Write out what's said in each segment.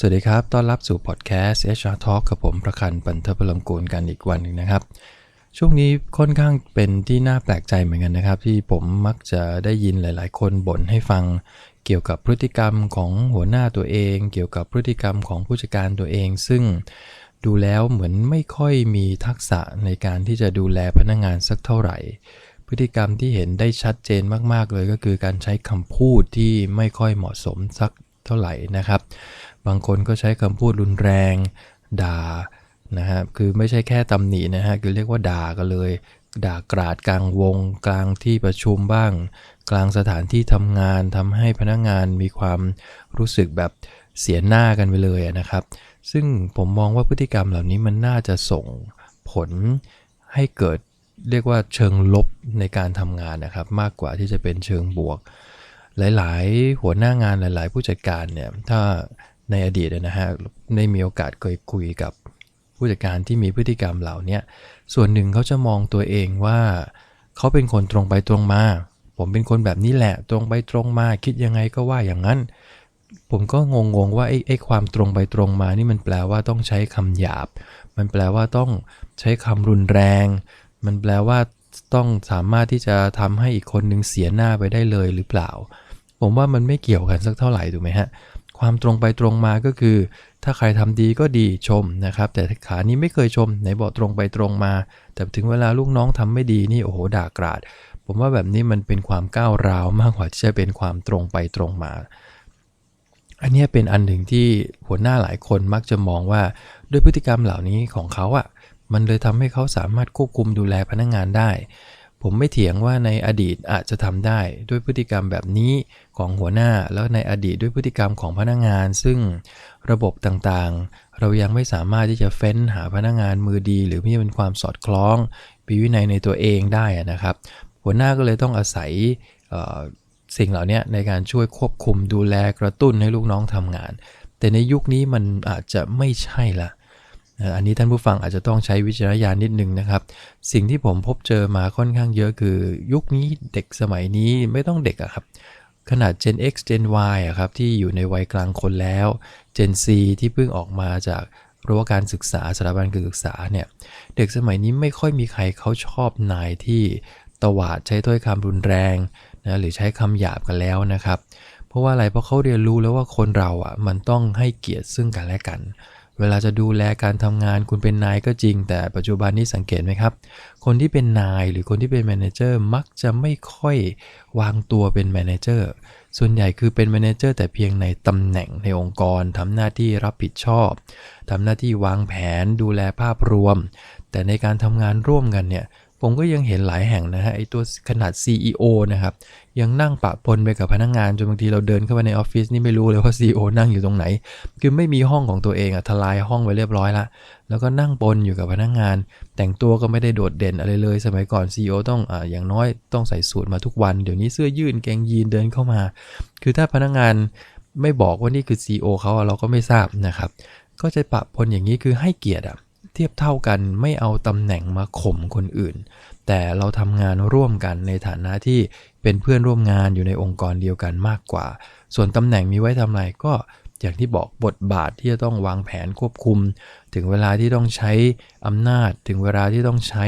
สวัสดีครับ ต้อนรับสู่พอดแคสต์ HR Talk กับผมประคันปันเทพลมกูลกันอีกวันหนึ่งนะครับ ช่วงนี้ค่อนข้างเป็นที่น่าแปลกใจเหมือนกันนะครับ ที่ผมมักจะได้ยินหลาย ๆ คนบ่นให้ฟังเกี่ยวกับพฤติกรรมของหัวหน้าตัวเอง เกี่ยวกับพฤติกรรมของผู้จัดการตัวเอง ซึ่งดูแล้วเหมือนไม่ค่อยมีทักษะในการที่จะดูแลพนักงงานสักเท่าไหร่ พฤติกรรมที่เห็นได้ชัดเจนมาก ๆ เลยก็คือการใช้คำพูดที่ไม่ค่อยเหมาะสมสัก เท่าไหร่นะครับ บางคนก็ใช้คำพูดรุนแรง ด่านะฮะคือไม่ใช่แค่ตำหนินะฮะคือเรียกว่าด่ากันเลย ด่ากราดกลางวง กลางที่ประชุมบ้าง กลางสถานที่ทำงานทำให้พนักงานมีความรู้สึกแบบเสียหน้ากันไปเลยนะครับ ซึ่งผมมองว่าพฤติกรรมเหล่านี้มันน่าจะส่งผลให้เกิดเรียกว่าเชิงลบในการทำงานนะครับ มากกว่าที่จะเป็นเชิงบวก หลาย ๆ หัวหน้างานหลาย ๆ ผู้จัดการเนี่ยถ้าในอดีตนะฮะได้มีโอกาสเคยคุยกับผู้จัดการที่มีพฤติกรรมเหล่านี้ส่วนหนึ่งเขาจะมองตัวเองว่า เขาเป็นคนตรงไปตรงมา ผมเป็นคนแบบนี้แหละ ตรงไปตรงมา คิดยังไงก็ว่าอย่างนั้น ผมก็งงๆว่าไอ้ไอ้ความตรงไปตรงมานี่มันแปลว่าต้องใช้คำหยาบ มันแปลว่าต้องใช้คำรุนแรง มันแปลว่าต้องสามารถที่จะทำให้อีกคนนึงเสียหน้าไปได้เลยหรือเปล่า ผมว่ามันไม่เกี่ยวกันสักเท่าไหร่ถูกไหมฮะความตรงไปตรงมาก็คือ ถ้าใครทำดีก็ดีชมนะครับ แต่ขานี้ไม่เคยชมไหนบอกตรงไปตรงมา แต่ถึงเวลาลูกน้องทำไม่ดีนี่โอ้โหด่ากราด ผมว่าแบบนี้มันเป็นความก้าวร้าวมากกว่าที่จะเป็นความตรงไปตรงมา อันนี้เป็นอันหนึ่งที่หัวหน้าหลายคนมักจะมองว่าด้วยพฤติกรรมเหล่านี้ของเขาอะ่ะมันเลยทำให้เขาสามารถควบคุมดูแลพนักงงานได้ ผมไม่เถียงว่าในอดีตอาจจะทำได้ด้วยพฤติกรรมแบบนี้ของหัวหน้า แล้วในอดีตด้วยพฤติกรรมของพนักงงาน ซึ่งระบบต่างๆ เรายังไม่สามารถที่จะเฟ้นหาพนักงงานมือดี หรือมีเป็นความสอดคล้องปีวินัยในตัวเองได้นะครับ หัวหน้าก็เลยต้องอาศัยสิ่งเหล่านี้ในการช่วยควบคุมดูแลกระตุ้นให้ลูกน้องทำงาน แต่ในยุคนี้มันอาจจะไม่ใช่ละ อันนี้ท่านผู้ฟังอาจจะต้องใช้วิจารณญาณนิดนึงนะครับ สิ่งที่ผมพบเจอมาค่อนข้างเยอะคือ ยุคนี้เด็กสมัยนี้ไม่ต้องเด็กอะครับ ขนาด Gen X Gen Y อะครับที่อยู่ในวัยกลางคนแล้ว Gen C ที่เพิ่งออกมาจากรั้วการศึกษาสถาบันการศึกษาเนี่ยเด็กสมัยนี้ไม่ค่อยมีใครเขาชอบนายที่ตวาดใช้ถ้อยคำรุนแรงนะหรือใช้คำหยาบกันแล้วนะครับ เพราะว่าอะไรเพราะเขาเรียนรู้แล้วว่าคนเราอะมันต้องให้เกียรติซึ่งกันและกัน เวลาจะดูแลการทำงานคุณเป็นนายก็จริง แต่ปัจจุบันนี้สังเกตไหมครับ คนที่เป็นนายหรือคนที่เป็นแมเนเจอร์มักจะไม่ค่อยวางตัวเป็นแมเนเจอร์ส่วนใหญ่คือเป็นแมเนเจอร์แต่เพียงในตำแหน่งในองค์กรทำหน้าที่รับผิดชอบทำหน้าที่วางแผนดูแลภาพรวม แต่ในการทำงานร่วมกันเนี่ย ผมก็ยังเห็นหลายแห่งนะฮะไอตัวขนาด CEO นะครับ ยังนั่งปะปนไปกับพนักงงานจนบางทีเราเดินเข้าไปในออฟฟิศนี่ไม่รู้เลยว่า CEO นั่งอยู่ตรงไหน คือไม่มีห้องของตัวเองอะทลายห้องไว้เรียบร้อยละแล้วก็นั่งปนอยู่กับพนักงงาน แต่งตัวก็ไม่ได้โดดเด่นอะไรเลย สมัยก่อน CEO ต้องอ่าอย่างน้อยต้องใส่สูทมาทุกวัน เดี๋ยวนี้เสื้อยืดแกงยีนเดินเข้ามา คือถ้าพนักงงานไม่บอกว่านี่คือ CEO เขาเราก็ไม่ทราบนะครับก็จะปะปนอย่างนี้คือให้เกียรติอะ ทียบเท่ากันไม่เอาตำแหน่งมาข่มคนอื่น แต่เราทำงานร่วมกันในฐานะที่เป็นเพื่อนร่วมงานอยู่ในองค์กรเดียวกันมากกว่า ส่วนตำแหน่งมีไว้ทำอะไรก็อย่างที่บอกบทบาทที่จะต้องวางแผนควบคุม ถึงเวลาที่ต้องใช้อำนาจ ถึงเวลาที่ต้องใช้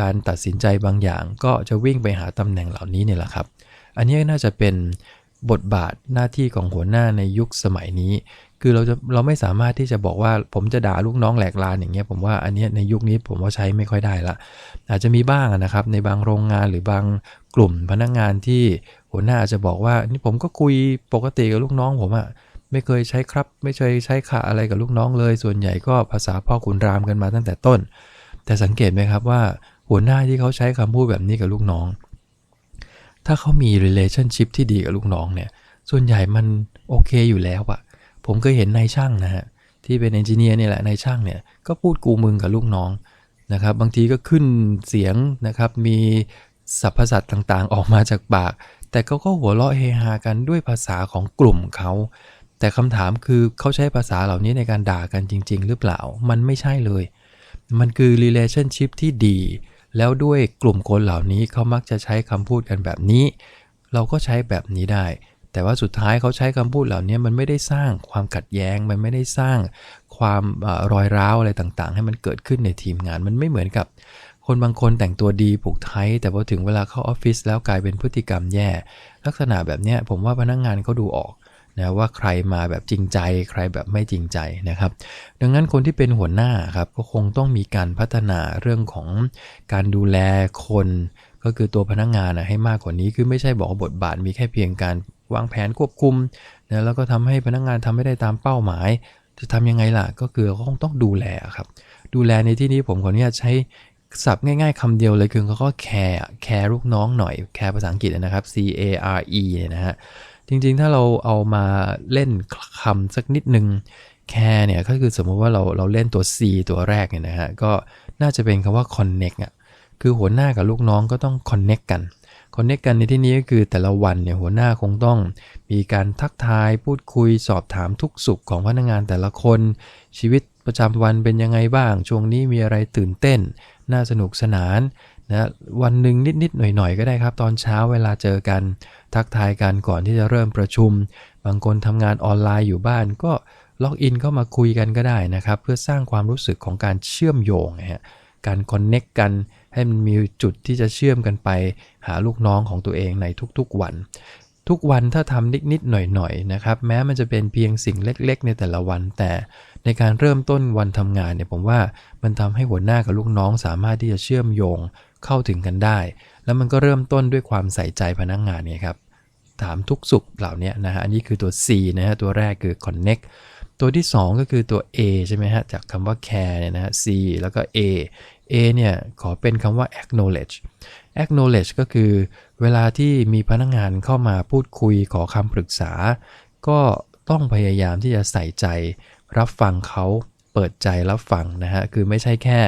การตัดสินใจบางอย่าง ก็จะวิ่งไปหาตำแหน่งเหล่านี้เนี่ยแหละครับ อันนี้น่าจะเป็นบทบาทหน้าที่ของหัวหน้าในยุคสมัยนี้ คือเราจะเราไม่สามารถที่จะบอกว่าผมจะด่าลูกน้องแหลกลานอย่างเงี้ยผมว่าอันนี้ในยุคนี้ผมว่าใช้ไม่ค่อยได้ละ อาจจะมีบ้างนะครับ ในบางโรงงานหรือบางกลุ่มพนักงงานที่หัวหน้าจะบอกว่านี่ผมก็คุยปกติกับลูกน้องผมอะไม่เคยใช้ครับ ไม่เคยใช้ขาอะไรกับลูกน้องเลย ส่วนใหญ่ก็ภาษาพ่อขุนรามกันมาตั้งแต่ต้น แต่สังเกตไหมครับว่าหัวหน้าที่เขาใช้คำพูดแบบนี้กับลูกน้อง ถ้าเขามี relationship ที่ดีกับลูกน้องเนี่ยส่วนใหญ่มันโอเคอยู่แล้วอะ ผมเคยเห็นนายช่างนะฮะที่เป็นเอนจิเนียร์นี่แหละนายช่างเนี่ยก็พูดกูมึงกับลูกน้องนะครับ บางทีก็ขึ้นเสียงนะครับ มีสรรพสัตว์ต่างๆ ออกมาจากปาก แต่เขาก็หัวเราะเฮฮากันด้วยภาษาของกลุ่มเขาแต่คำถามคือเขาใช้ภาษาเหล่านี้ในการด่ากันจริง ๆ หรือเปล่า มันไม่ใช่เลย มันคือ relationship ที่ดี แล้วด้วยกลุ่มคนเหล่านี้เขามักจะใช้คำพูดกันแบบนี้ เราก็ใช้แบบนี้ได้ แต่ว่าสุดท้ายเขาใช้คำพูดเหล่านี้มันไม่ได้สร้างความขัดแย้ง มันไม่ได้สร้างความรอยร้าวอะไรต่างๆ ให้มันเกิดขึ้นในทีมงาน มันไม่เหมือนกับคนบางคนแต่งตัวดีผูกไทยแต่พอถึงเวลาเข้าออฟฟิศแล้วกลายเป็นพฤติกรรมแย่ ลักษณะแบบนี้ผมว่าพนักงงานเขาดูออกนะว่าใครมาแบบจริงใจ ใครแบบไม่จริงใจนะครับ ดังนั้นคนที่เป็นหัวหน้าครับก็คงต้องมีการพัฒนาเรื่องของการดูแลคน ก็คือตัวพนักงงานนะให้มากกว่านี้คือไม่ใช่บอกบทบาทมีแค่เพียงการ วางแผนควบคุมนะแล้วก็ทำให้พนักงงานทำไม่ได้ตามเป้าหมาย จะทำยังไงล่ะ ก็คือเขาคงต้องดูแลครับ ดูแลในที่นี้ผมขออนุญาตใช้ศัพท์ง่ายๆคำเดียวเลยคือเขาก็แคร์แคร์ลูกน้องหน่อยแคร์ภาษาอังกฤษนะครับ C A R E นะฮะจริงๆ ถ้าเราเอามาเล่นคำสักนิดนึง care เนี่ยก็คือสมมติว่าเราเราเล่นตัว C ตัวแรกเนี่ยนะฮะก็น่าจะเป็นคำว่า connect อะคือหัวหน้ากับลูกน้องก็ต้อง connect กัน connect กันในที่นี้ก็คือแต่ละวันเนี่ยหัวหน้าคงต้อง มีการทักทายพูดคุยสอบถามทุกสุขของพนักงานแต่ละคน ชีวิตประจำวันเป็นยังไงบ้าง ช่วงนี้มีอะไรตื่นเต้น น่าสนุกสนานนะวันหนึ่งนิดๆหน่อยๆ ก็ได้ครับ ตอนเช้าเวลาเจอกัน ทักทายกันก่อนที่จะเริ่มประชุม บางคนทำงานออนไลน์อยู่บ้านก็ล็อกอินเข้ามาคุยกันก็ได้นะครับ เพื่อสร้างความรู้สึกของการเชื่อมโยงนะฮะการคอนเน็กกัน ให้มันมีจุดที่จะเชื่อมกันไป หาลูกน้องของตัวเองในทุกๆวัน ทุกวันถ้าทำนิดๆหน่อยๆนะครับ แม้มันจะเป็นเพียงสิ่งเล็ก ๆ ในแต่ละวัน แต่ในการเริ่มต้นวันทำงานเนี่ยผมว่ามันทำให้หัวหน้ากับลูกน้องสามารถที่จะเชื่อมโยงเข้าถึงกันได้ แล้วมันก็เริ่มต้นด้วยความใส่ใจพนักงงานเนี่ยครับถามทุกสุขเหล่านี้นะฮะอันนี้คือตัว C นะฮะตัวแรกคือ connect ตัวที่ 2 ก็คือตัว A ใช่ไหมฮะจากคำว่า care เนี่ยนะฮะ C แล้วก็ A A เนี่ยขอเป็นคำว่า acknowledge acknowledge ก็คือเวลาที่มีพนักงงานเข้ามาพูดคุยขอคำปรึกษา ก็ต้องพยายามที่จะใส่ใจรับฟังเขาเปิดใจรับฟังนะฮะ คือไม่ใช่แค่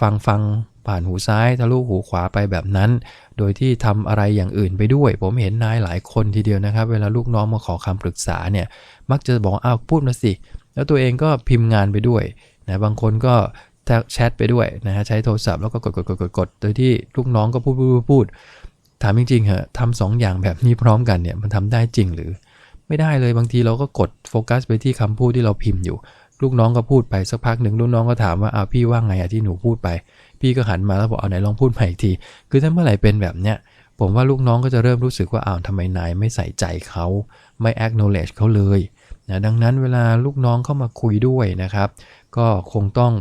ฟังฟังผ่านหูซ้ายทะลุหูขวาไปแบบนั้น โดยที่ทำอะไรอย่างอื่นไปด้วย ผมเห็นนายหลายคนทีเดียวนะครับ เวลาลูกน้องมาขอคำปรึกษาเนี่ย มักจะบอกอ้าวพูดมาสิ แล้วตัวเองก็พิมพ์งานไปด้วยนะบางคนก็ แชทไปด้วยนะฮะใช้โทรศัพท์แล้วก็กดกดกดกดกดโดยที่ลูกน้องก็พูดพูดพูดถามจริงๆเหรอทำสองอย่างแบบนี้พร้อมกันเนี่ยมันทำได้จริงหรือ ไม่ได้เลยบางทีเราก็กดโฟกัสไปที่คำพูดที่เราพิมพ์อยู่ ลูกน้องก็พูดไปสักพักหนึ่งลูกน้องก็ถามว่าอ้าวพี่ว่าไงอะที่หนูพูดไป พี่ก็หันมาแล้วบอกเอาไหนลองพูดใหม่อีกที คือถ้าเมื่อไหร่เป็นแบบเนี้ยผมว่าลูกน้องก็จะเริ่มรู้สึกว่าอ้าวทำไมนายไม่ใส่ใจเขาไม่ acknowledge เขาเลยนะดังนั้นเวลาลูกน้องเข้ามาคุยด้วยนะครับ ก็คงต้อง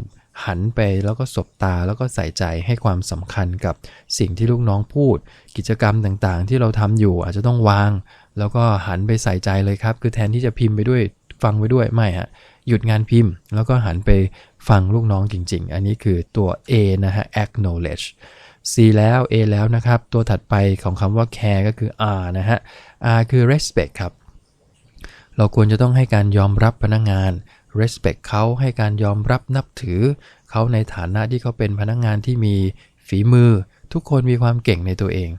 หันไปแล้วก็สบตาแล้วก็ใส่ใจให้ความสำคัญกับสิ่งที่ลูกน้องพูด กิจกรรมต่างๆ ที่เราทำอยู่อาจจะต้องวาง แล้วก็หันไปใส่ใจเลยครับ คือแทนที่จะพิมพ์ไปด้วยฟังไปด้วยไม่ฮะหยุดงานพิมพ์ แล้วก็หันไปฟังลูกน้องจริง ๆ อันนี้คือตัว A นะฮะ acknowledge C แล้ว A แล้วนะครับ ตัวถัดไปของคำว่า care ก็คือ R นะฮะ R คือ respect ครับ เราควรจะต้องให้การยอมรับพนักงงาน respect เขาให้การยอมรับนับถือ เขาในฐานะที่เขาเป็นพนักงงานที่มีฝีมือ ทุกคนมีความเก่งในตัวเอง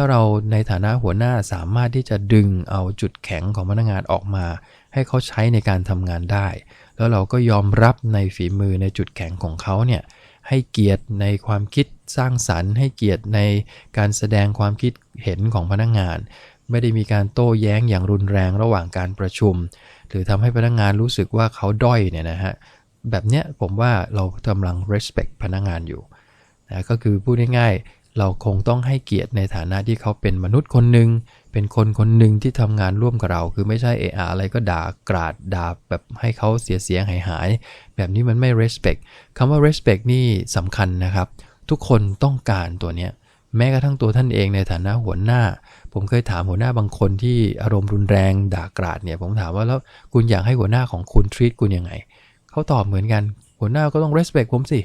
ถ้าเราในฐานะหัวหน้าสามารถที่จะดึงเอาจุดแข็งของพนักงงานออกมา ให้เขาใช้ในการทำงานได้ แล้วเราก็ยอมรับในฝีมือในจุดแข็งของเขาเนี่ยให้เกียรติในความคิดสร้างสรรค์ ให้เกียรติในการแสดงความคิดเห็นของพนักงงาน ไม่ได้มีการโต้แย้งอย่างรุนแรงระหว่างการประชุม หรือทำให้พนักงงานรู้สึกว่าเขาด้อยเนี่ยนะฮะแบบเนี้ยผมว่าเรากำลัง respect พนักงงานอยู่นะก็คือพูดง่ายๆ เราคงต้องให้เกียรติในฐานะที่เขาเป็นมนุษย์คนหนึ่งเป็นคนคนหนึ่งที่ทำงานร่วมกับเรา คือไม่ใช่เอออะไรก็ด่ากราดด่าแบบให้เขาเสียเสียหายหาย แบบนี้มันไม่ respect คำว่า respect นี่สำคัญนะครับ ทุกคนต้องการตัวเนี้ย แม้กระทั่งตัวท่านเองในฐานะหัวหน้า ผมเคยถามหัวหน้าบางคนที่อารมณ์รุนแรงด่ากราดเนี่ย ผมถามว่าแล้วคุณอยากให้หัวหน้าของคุณ treat คุณยังไงเขาตอบเหมือนกัน หัวหน้าก็ต้อง respect ผมสิ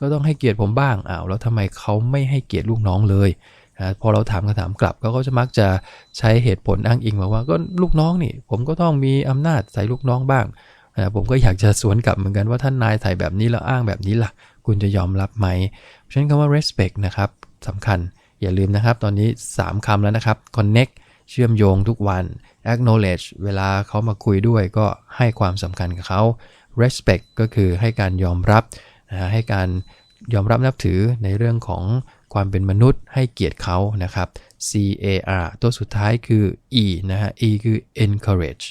ก็ต้องให้เกียรติผมบ้างอ้าวแล้วทำไมเขาไม่ให้เกียรติลูกน้องเลยนะพอเราถามคำถามกลับเขาก็จะมักจะใช้เหตุผลอ้างอิงมาว่าก็ลูกน้องนี่ ผมก็ต้องมีอำนาจใส่ลูกน้องบ้างนะผมก็อยากจะสวนกลับเหมือนกันว่าท่านนายใส่แบบนี้แล้วอ้างแบบนี้ล่ะ คุณจะยอมรับไหมเพราะฉะนั้นคำว่า respect นะครับ สำคัญ อย่าลืมนะครับ ตอนนี้ 3คำแล้วนะครับ connect เชื่อมโยงทุกวัน acknowledge เวลาเขามาคุยด้วยก็ให้ความสำคัญกับเขา respect ก็คือให้การยอมรับนะให้การยอมรับนับถือในเรื่องของความเป็นมนุษย์ให้เกียรติเขานะครับ C A R ตัวสุดท้ายคือ E นะฮะ E คือ encourage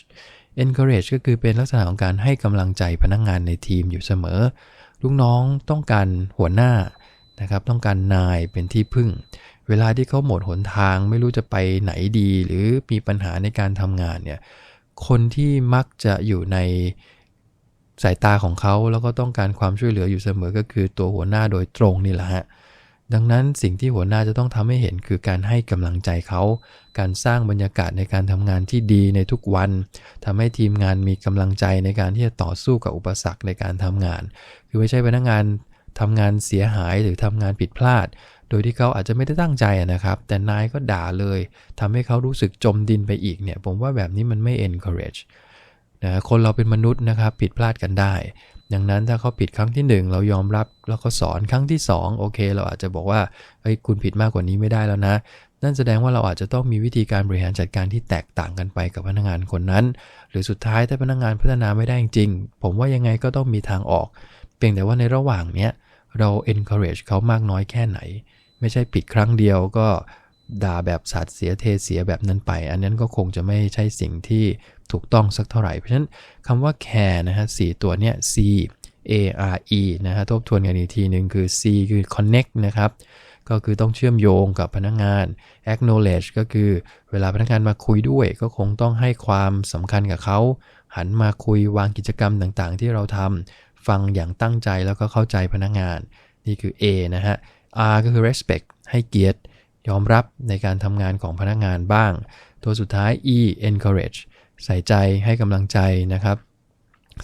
encourage ก็คือเป็นลักษณะของการให้กำลังใจพนักงงานในทีมอยู่เสมอ ลูกน้องต้องการหัวหน้า นะครับ ต้องการนายเป็นที่พึ่ง เวลาที่เขาหมดหนทาง ไม่รู้จะไปไหนดี หรือมีปัญหาในการทำงานเนี่ย คนที่มักจะอยู่ในสายตาของเขาแล้วก็ต้องการความช่วยเหลืออยู่เสมอก็คือตัวหัวหน้าโดยตรงนี่แหละฮะดังนั้นสิ่งที่หัวหน้าจะต้องทำให้เห็นคือการให้กำลังใจเขา การสร้างบรรยากาศในการทำงานที่ดีในทุกวันทำให้ทีมงานมีกำลังใจในการที่จะต่อสู้กับอุปสรรคในการทำงาน คือไม่ใช่พนักงาน ทำงานเสียหายหรือทำงานผิดพลาด โดยที่เขาอาจจะไม่ได้ตั้งใจนะครับ แต่นายก็ด่าเลยทำให้เขารู้สึกจมดินไปอีกเนี่ย ผมว่าแบบนี้มันไม่ encourage นะคนเราเป็นมนุษย์นะครับ ผิดพลาดกันได้ ดังนั้นถ้าเขาผิดครั้งที่ 1 เรายอมรับแล้วก็สอนครั้งที่ 2 โอเค เราอาจจะบอกว่าเฮ้ยคุณผิดมากกว่านี้ไม่ได้แล้วนะ นั่นแสดงว่าเราอาจจะต้องมีวิธีการบริหารจัดการที่แตกต่างกันไปกับพนักงานคนนั้น หรือสุดท้ายถ้าพนักงานพัฒนาไม่ได้จริงผมว่ายังไงก็ต้องมีทางออก เพียงแต่ว่าในระหว่างเนี้ย เรา encourage เขามากน้อยแค่ไหน ไม่ใช่ผิดครั้งเดียวก็ด่าแบบสาดเสียเทเสียแบบนั้นไป อันนั้นก็คงจะไม่ใช่สิ่งที่ถูกต้องสักเท่าไหร่ เพราะฉะนั้นคำว่า care นะฮะสตัวเนี้ย C A R E นะฮะทบทวนกันอีกทีหนึ่งคือ C คือ connect นะครับ ก็คือต้องเชื่อมโยงกับพนักงงาน acknowledge ก็คือเวลาพนักงานมาคุยด้วย ก็คงต้องให้ความสำคัญกับเขา หันมาคุยวางกิจกรรมต่างๆ ที่เราทำ ฟังอย่างตั้งใจแล้วก็เข้าใจพนักงาน นี่คือ A นะฮะ R ก็คือ respect ให้เกียรติ ยอมรับในการทำงานของพนักงานบ้าง ตัวสุดท้าย E encourage ใส่ใจให้กำลังใจนะครับ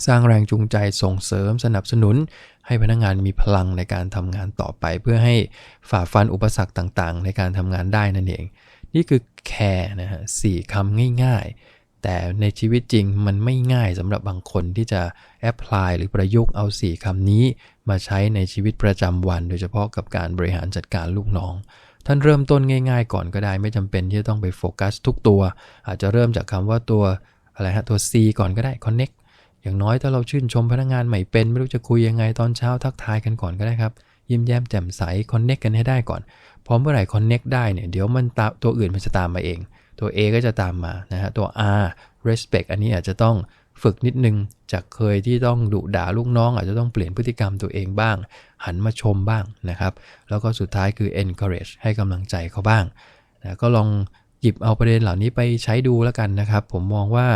สร้างแรงจูงใจส่งเสริมสนับสนุน ให้พนักงานมีพลังในการทำงานต่อไป เพื่อให้ฝ่าฟันอุปสรรคต่างๆ ในการทำงานได้นั่นเอง นี่คือ care นะฮะสี่คำง่ายๆ แต่ในชีวิตจริงมันไม่ง่ายสำหรับบางคนที่จะแอพพลายหรือประยุกต์เอา 4คำนี้ มาใช้ในชีวิตประจำวัน โดยเฉพาะกับการบริหารจัดการลูกน้อง ท่านเริ่มต้นง่ายๆ ก่อนก็ได้ ไม่จำเป็นที่จะต้องไปโฟกัสทุกตัว อาจจะเริ่มจากคำว่าตัวอะไรฮะตัว C ก่อนก็ได้ connect อย่างน้อยถ้าเราชื่นชมพนักงานใหม่เป็นไม่รู้จะคุยยังไงตอนเช้าทักทายกันก่อนก็ได้ครับยิ้มแย้มแจ่มใส connect กันให้ได้ก่อนพอเมื่อไหร่ connect ได้เนี่ยเดี๋ยวมันตตัวอื่นมันจะตามมาเอง ตัว A ก็จะตามมานะฮะตัว R respect อันนี้อาจจะต้องฝึกนิดนึง จากเคยที่ต้องดุด่าลูกน้อง อาจจะต้องเปลี่ยนพฤติกรรมตัวเองบ้าง หันมาชมบ้างนะครับ แล้วก็สุดท้ายคือ encourage ให้กำลังใจเขาบ้างนะก็ลองหยิบเอาประเด็นเหล่านี้ไปใช้ดูแล้วกันนะครับ ผมมองว่า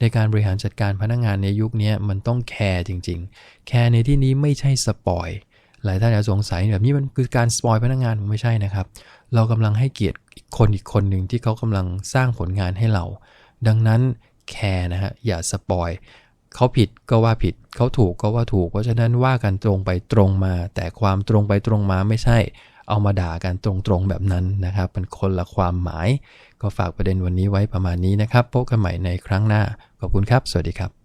ในการบริหารจัดการพนักงงานในยุคนี้มันต้องแคร์จริง ๆ แคร์ในที่นี้ไม่ใช่สปอยหลายท่านอาจจะสงสัยแบบนี้มันคือการสปอยพนักงานผมไม่ใช่นะครับ เรากำลังให้เกียรติ คนอีกคนหนึ่งที่เขากำลังสร้างผลงานให้เรา ดังนั้นแคร์นะฮะอย่าสปอยเขาผิดก็ว่าผิดเขาถูกก็ว่าถูก เพราะฉะนั้นว่ากันตรงไปตรงมา แต่ความตรงไปตรงมาไม่ใช่ เอามาด่ากันตรงๆแบบนั้นนะครับเป็นคนละความหมาย ก็ฝากประเด็นวันนี้ไว้ประมาณนี้นะครับพบกันใหม่ในครั้งหน้าขอบคุณครับ สวัสดีครับ